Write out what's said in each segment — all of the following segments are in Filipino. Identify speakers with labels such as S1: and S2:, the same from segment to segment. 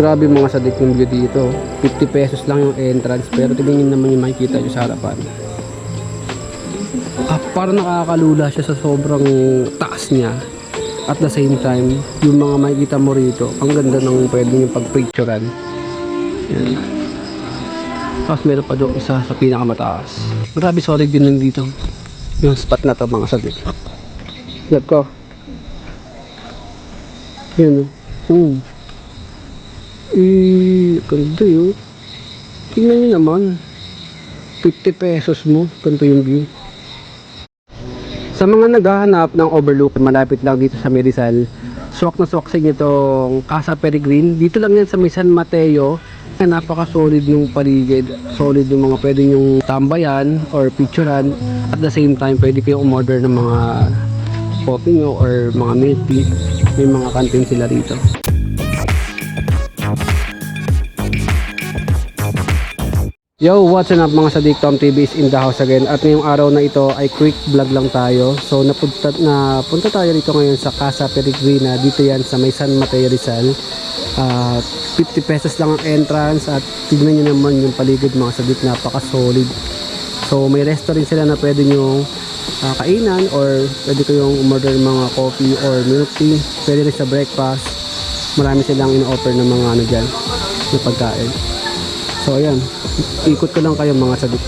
S1: Grabe mga sadik ng view dito. 50 pesos lang yung entrance pero tingnan naman yung makikita nyo sa harapan. Ah, parang nakakalula siya sa sobrang taas niya. At the same time, yung mga makikita mo rito, ang ganda ng pwede yung pagpicturean. Yan. Tapos meron pa doon isa sa pinakamataas. Grabe solid din nandito. Yung spot na to mga sadik. Love ko. Yan o. Eh, ganda yun. Tingnan nyo naman. 50 pesos mo. Ganito yung view. Sa mga naghahanap ng overlook, malapit lang dito sa Merizal, swak na swak sa itong Casa Peregrine. Dito lang yan sa may San Mateo na napaka-solid yung paligid. Solid yung mga pwede yung tambayan or picturean. At the same time, pwede kayong umorder ng mga coffee nyo or mga milk tea. May mga kantin sila rito. Yo, what's up mga sadik Tom TV is in the house again. At ngayong araw na ito ay quick vlog lang tayo. So napunta, na punta tayo rito ngayon sa Casa Peregrina. Dito yan sa may San Mateo Rizal. Ah, 50 pesos lang ang entrance. At tignan nyo naman yung paligid mga sadik. Napaka solid so may restaurant sila na pwede nyo ah, kainan or pwede kayong umorder mga coffee or milk tea. Pwede rin sa breakfast. Marami silang in-offer ng mga ano dyan na pagkain So ayan, ikot ko lang kayo mga sadik.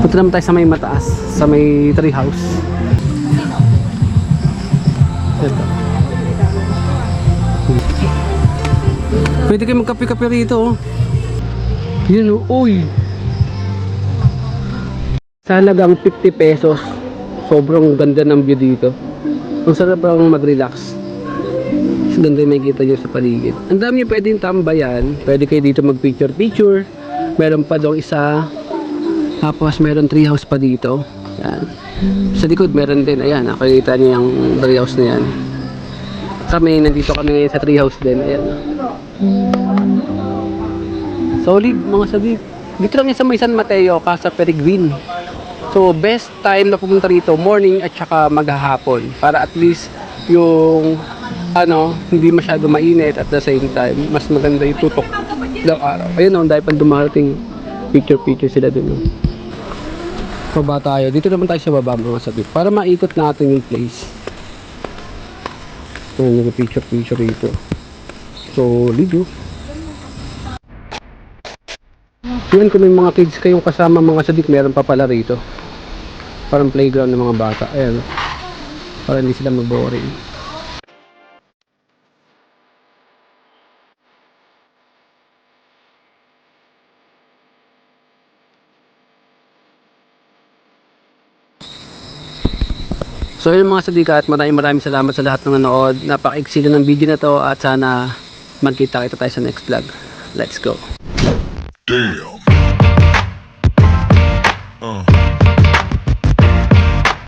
S1: Punta naman tayo sa may mataas, sa may tree house. Ito. Pwede kayo magkape-kape rito. oh. Yun oh, uy. Sa halagang 50 pesos, sobrang ganda ng view dito. Ang sarap lang mag-relax. Mas ganda yung makikita nyo sa paligid. Ang dami yung pwedeng tambayan. Pwede kayo dito mag-picture-picture. Meron pa doon isa. Tapos meron treehouse pa dito. Yan. Sa likod meron din. Ayan, nakikita niyo yung treehouse na yan. Kami, nandito kami ngayon sa treehouse din. Ayan. Solid, mga sabi. Dito lang sa may San Mateo, Casa Peregrine. So, best time na pumunta rito, morning at saka maghahapon. Para at least yung ano, hindi masyado mainit at the same time, mas maganda yung tutok ng araw. Ayun o, dahil pang dumarating, picture-picture sila dun. Oh. Baba tayo. Dito naman tayo sa baba mga sabi. Para maikot natin yung place. Ayun, yung picture-picture rito. So, lido. Yun kung may mga kids kayong kasama mga sadik, meron pa pala rito. Parang playground ng mga bata. Ayan. Para hindi sila mag-boring. So yun mga sadika at maraming maraming salamat sa lahat ng nanood. Napaka-excited ng video na to at sana magkita kita tayo sa next vlog. Let's go.
S2: Damn.